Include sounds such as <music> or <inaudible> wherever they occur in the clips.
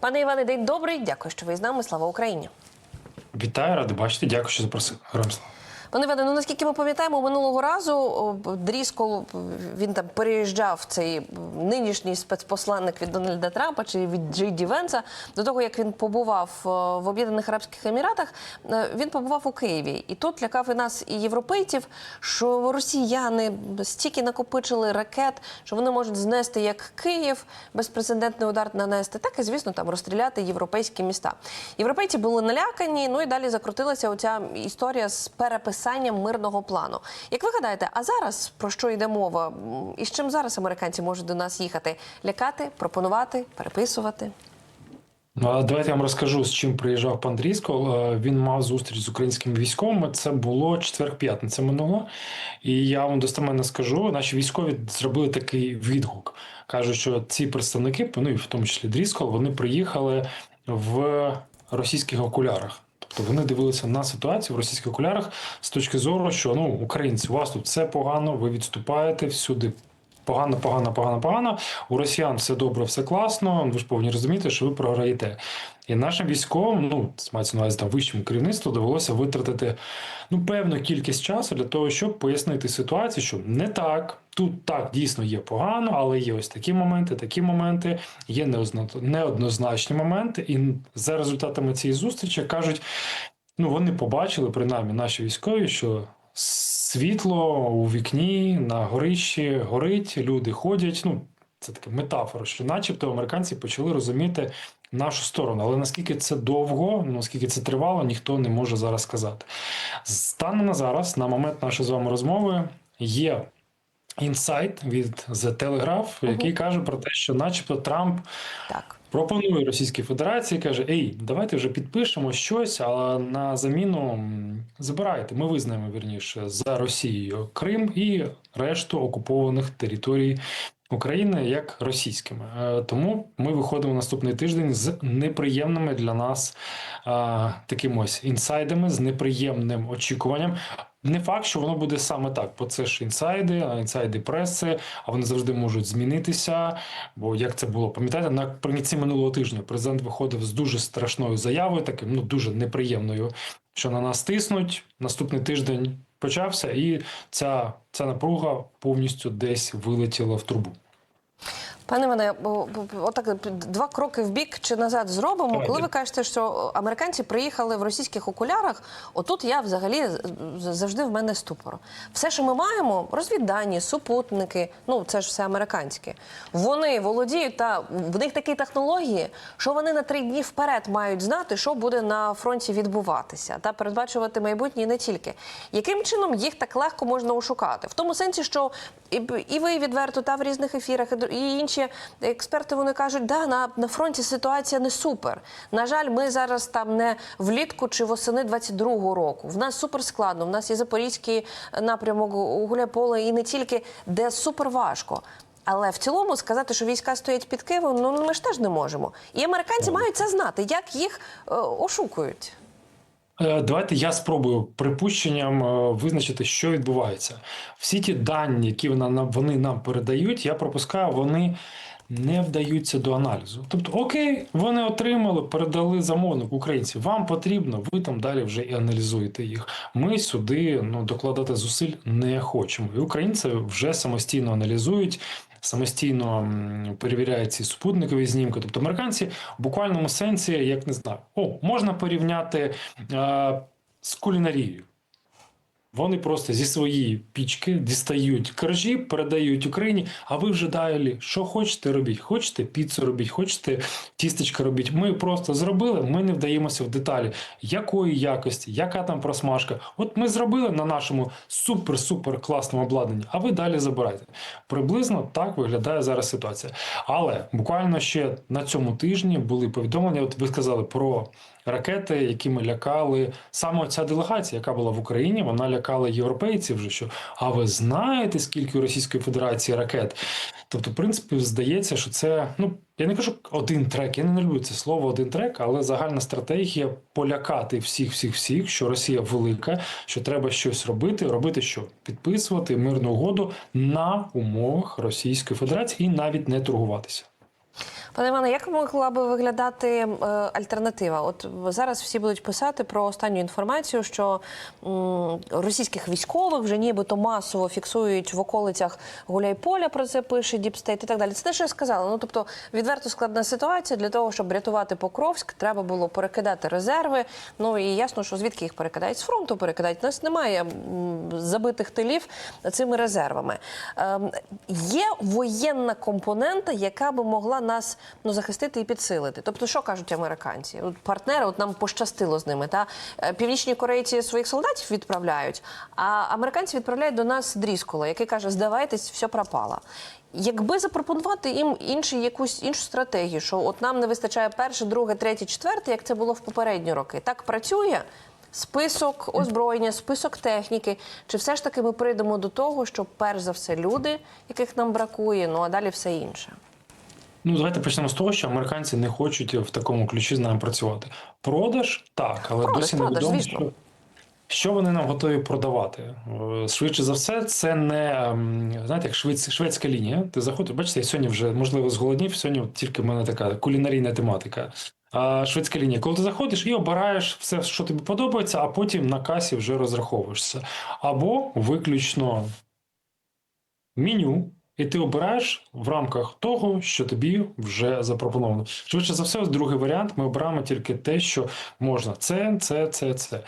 Пане Іване, день добрий. Дякую, що ви з нами. Слава Україні. Вітаю, радий бачити. Дякую, що запросили. Героям слава. Пане Іване, ну наскільки ми пам'ятаємо, минулого разу о, Дріскол він там переїжджав цей нинішній спецпосланник від Дональда Трампа чи від Джей Ді Венса до того, як він побував е, в Об'єднаних Арабських Еміратах. е, Він побував у Києві, і тут лякав і нас, і європейців, що росіяни стільки накопичили ракет, що вони можуть знести як Київ, безпрецедентний удар нанести, так і звісно там розстріляти європейські міста. Європейці були налякані. Ну і далі закрутилася оця історія з переписанням мирного плану. Як ви гадаєте, а зараз про що йде мова? І з чим зараз американці можуть до нас їхати? Лякати, пропонувати, переписувати? Ну, давайте я вам розкажу, з чим приїжджав пан Дріскол. Е, Він мав зустріч з українськими військовими. Це було четвер-п'ятниця минуло. І я вам достеменно скажу, наші військові зробили такий відгук. Кажуть, що ці представники, ну і в тому числі Дріскол, вони приїхали в російських окулярах. Тобто вони дивилися на ситуацію в російських окулярах з точки зору, що ну українці, у вас тут все погано, ви відступаєте всюди. Погано, погано, погано, погано. У росіян все добре, все класно. Ви ж повинні розуміти, що ви програєте. І нашим військовим, ну мається на увазі там вищому керівництву, довелося витратити ну певну кількість часу для того, щоб пояснити ситуацію, що не так. Тут так дійсно є погано, але є ось такі моменти, такі моменти, є неоднозначні моменти. І за результатами цієї зустрічі кажуть, ну вони побачили, принаймні наші військові, що світло у вікні на горищі горить, люди ходять. Ну, це така метафора, що начебто американці почали розуміти нашу сторону. Але наскільки це довго, наскільки це тривало, ніхто не може зараз сказати. Станом на зараз, на момент нашої з вами розмови, є інсайт від The Telegraph, який каже про те, що, начебто, Трамп Так. Пропонує Російській Федерації, каже: Ей, давайте вже підпишемо щось, але на заміну забирайте. Ми визнаємо вірніше за Росією Крим і решту окупованих територій України як російськими. Е, Тому ми виходимо наступний тиждень з неприємними для нас е, такими ось інсайдами, з неприємним очікуванням. Не факт, що воно буде саме так, бо це ж інсайди, а інсайди преси, а вони завжди можуть змінитися. Бо як це було, пам'ятаєте, наприкінці минулого тижня президент виходив з дуже страшною заявою, таким ну дуже неприємною, що на нас тиснуть. Наступний тиждень почався, і ця, ця напруга повністю десь вилетіла в трубу. Пане бо- отак два кроки в бік чи назад зробимо. Коли ви кажете, що американці приїхали в російських окулярах, отут я взагалі завжди в мене ступор. Все, що ми маємо, розвіддані, супутники, ну це ж все американське. Вони володіють та в них такі технології, що вони на три дні вперед мають знати, що буде на фронті відбуватися, та передбачувати майбутнє не тільки. Яким чином їх так легко можна ошукати? В тому сенсі, що і, і ви відверто та в різних ефірах, і інші експерти вони кажуть, да, на, на фронті ситуація не супер. На жаль, ми зараз там не влітку чи восени 22-го року. В нас супер складно. В нас є запорізький напрямок у Гуляйполе і не тільки, де супер важко. Але в цілому сказати, що війська стоять під Києвом, ну ми ж теж не можемо. І американці мають це знати, як їх е, ошукують. Е, Давайте я спробую припущенням е, визначити, що відбувається. Всі ті дані, які вони нам передають, я пропускаю, вони не вдаються до аналізу. Тобто, окей, вони отримали, передали замовник українців. Вам потрібно, ви там далі вже і аналізуєте їх. Ми сюди ну, докладати зусиль не хочемо. І українці вже самостійно аналізують. Самостійно перевіряє ці супутникові знімки. Тобто американці в буквальному сенсі, як не знаю, о, можна порівняти е, з кулінарією. Вони просто зі своєї пічки дістають коржі, передають Україні. А ви вже далі, що хочете робіть? Хочете піцу робіть, хочете тістечка робіть. Ми просто зробили. Ми не вдаємося в деталі, якої якості, яка там просмажка. От ми зробили на нашому супер-супер класному обладнанні, а ви далі забирайте. Приблизно так виглядає зараз ситуація. Але буквально ще на цьому тижні були повідомлення. От ви сказали про ракети, якими лякали саме ця делегація, яка була в Україні, вона лякала європейців вже що. А ви знаєте, скільки у Російської Федерації ракет? Тобто, в принципі, здається, що це ну я не кажу один трек, я не люблю це слово один трек, але загальна стратегія полякати всіх, всіх, всіх, що Росія велика, що треба щось робити, робити що? Підписувати мирну угоду на умовах Російської Федерації і навіть не торгуватися. Пане Іване, як могла би виглядати е, альтернатива? От зараз всі будуть писати про останню інформацію, що російських військових вже нібито масово фіксують в околицях Гуляйполя. Про це пише Діпстейт і так далі. Це те, що я сказала. Ну тобто відверто складна ситуація. Для того, щоб рятувати Покровськ, треба було перекидати резерви. Ну і ясно, що звідки їх перекидають з фронту. Перекидають У нас немає забитих тилів цими резервами. Ем, є воєнна компонента, яка би могла нас ну захистити і підсилити. Тобто, що кажуть американці? От партнери, от нам пощастило з ними. Та Е, північні корейці своїх солдатів відправляють, а американці відправляють до нас Дріскола, який каже: здавайтесь, все пропало. Якби запропонувати їм іншу якусь іншу стратегію, що от нам не вистачає перше, друге, третє, четверте, як це було в попередні роки, так працює. Список озброєння, список техніки. Чи все ж таки ми прийдемо до того, що перш за все люди, яких нам бракує, ну а далі все інше? Ну, давайте почнемо з того, що американці не хочуть в такому ключі з нами працювати. Продаж так, але Продаж, досі продаж, невідомо, що, що вони нам готові продавати. Е, Швидше за все, це не ем, знаєте, як швець, шведська лінія. Ти заходиш, бачите, я сьогодні вже можливо зголоднів. Сьогодні тільки в мене така кулінарійна тематика. А шведська лінія, коли ти заходиш і обираєш все, що тобі подобається, а потім на касі вже розраховуєшся. Або виключно меню, і ти обираєш в рамках того, що тобі вже запропоновано. Швидше за все, другий варіант. Ми обираємо тільки те, що можна. Це, це, це, це.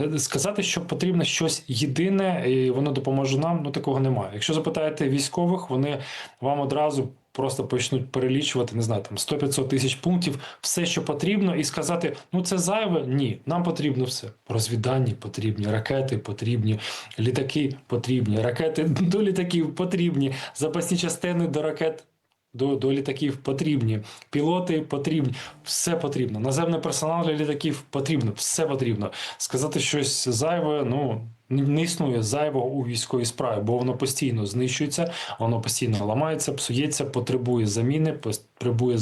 Е, Сказати, що потрібно щось єдине, і воно допоможе нам. Ну такого немає. Якщо запитаєте військових, вони вам одразу. Просто почнуть перелічувати, не знаю, там 100-500 тисяч пунктів, все, що потрібно, і сказати: ну це зайве. Ні, нам потрібно все. Розвіддані потрібні, ракети потрібні, літаки потрібні, ракети до літаків потрібні, запасні частини до ракет. До, до літаків потрібні, пілоти потрібні, все потрібно. Наземний персонал для літаків потрібно, все потрібно. Сказати щось зайве, ну не існує зайвого у військовій справі, бо воно постійно знищується, воно постійно ламається, псується, потребує заміни, потребує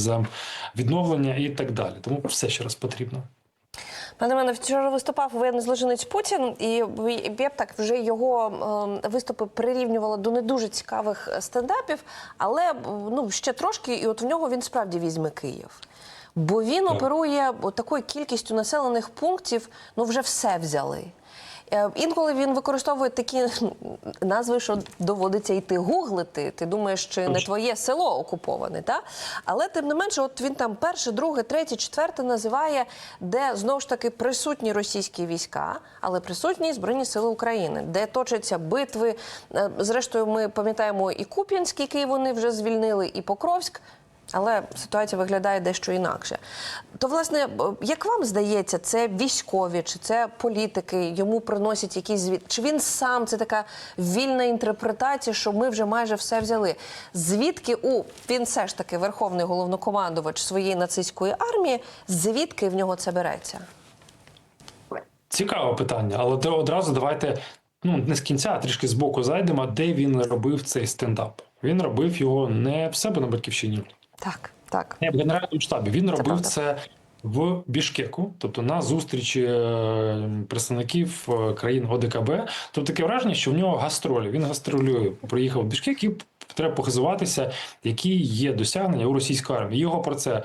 відновлення і так далі. Тому все ще раз потрібно. Пане мене вчора виступав воєнний злочинець Путін, і я б так вже його е, виступи прирівнювала до не дуже цікавих стендапів, але ну ще трошки, і от в нього він справді візьме Київ. Бо він Так. оперує такою кількістю населених пунктів, ну вже все взяли. Е, Інколи він використовує такі <laughs> назви, що доводиться йти гуглити. Ти думаєш, чи не твоє село окуповане, та? Але тим не менше, от він там перше, друге, третє, четверте називає, де знову ж таки присутні російські війська, але присутні Збройні Сили України, де точаться битви. Е, Зрештою, ми пам'ятаємо і Куп'янськ, який вони вже звільнили, і Покровськ. Але ситуація виглядає дещо інакше. То, власне, як вам здається, це військові чи це політики йому приносять якийсь звіт? Чи він сам це така вільна інтерпретація, що ми вже майже все взяли? Звідки у він все ж таки верховний головнокомандувач своєї нацистської армії? Звідки в нього це береться? Цікаве питання, але одразу давайте ну не з кінця, а трішки збоку зайдемо, де він робив цей стендап. Він робив його не в себе на батьківщині, Так, так. не в генеральному штабі. Він робив правда. це в Бішкеку, тобто на зустрічі е, представників е, країн ОДКБ. Тобто таке враження, що в нього гастролі. Він гастролює, приїхав в Бішкек і треба похизуватися, які є досягнення у російської армії. Його про це.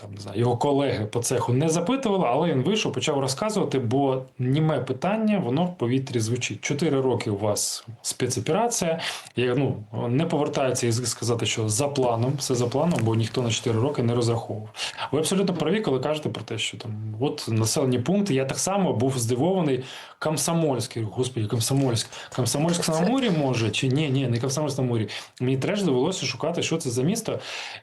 Там не знаю, його колеги по цеху не запитували, але він вийшов, почав розказувати, бо німе питання, воно в повітрі звучить. Чотири роки у вас спецоперація. Я, ну, не повертається язик сказати, що за планом, все за планом, бо ніхто на 4 роки не розраховував. Ви абсолютно праві, коли кажете про те, що там от населені пункти. Я так само був здивований. Комсомольськ. Я говорю, Господи, Комсомольськ. Комсомольськ на морі може? Чи ні, ні, не Комсомольськ на морі. Мені теж довелося шукати, що це за місто.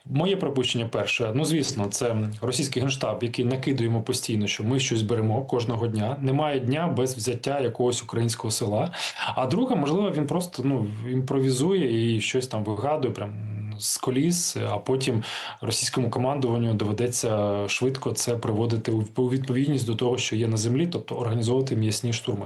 Моє припущення перше. Ну, звісно, це російський генштаб, який накидуємо постійно, що ми щось беремо кожного дня. Немає дня без взяття якогось українського села. А друге, можливо, він просто ну імпровізує і щось там вигадує прям з коліс, а потім російському командуванню доведеться швидко це приводити у відповідність до того, що є на землі, тобто організовувати м'ясні штурми.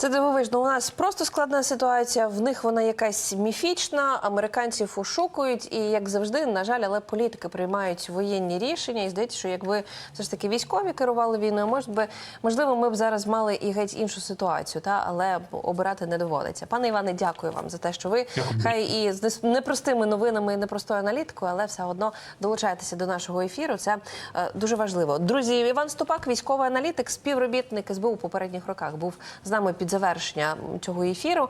Це дивовижно. У нас просто складна ситуація. В них вона якась міфічна. Американців ошукують, і як завжди, на жаль, але політики приймають воєнні рішення. І здається, що якби все ж таки військові керували війною, може би можливо, ми б зараз мали і геть іншу ситуацію, та але обирати не доводиться. Пане Іване, дякую вам за те, що ви Дякую. хай і з непростими новинами, і непростою аналітикою, але все одно долучайтеся до нашого ефіру. Це е, дуже важливо. Друзі, Іван Ступак, військовий аналітик, співробітник СБУ у попередніх роках, був з нами під завершення цього ефіру.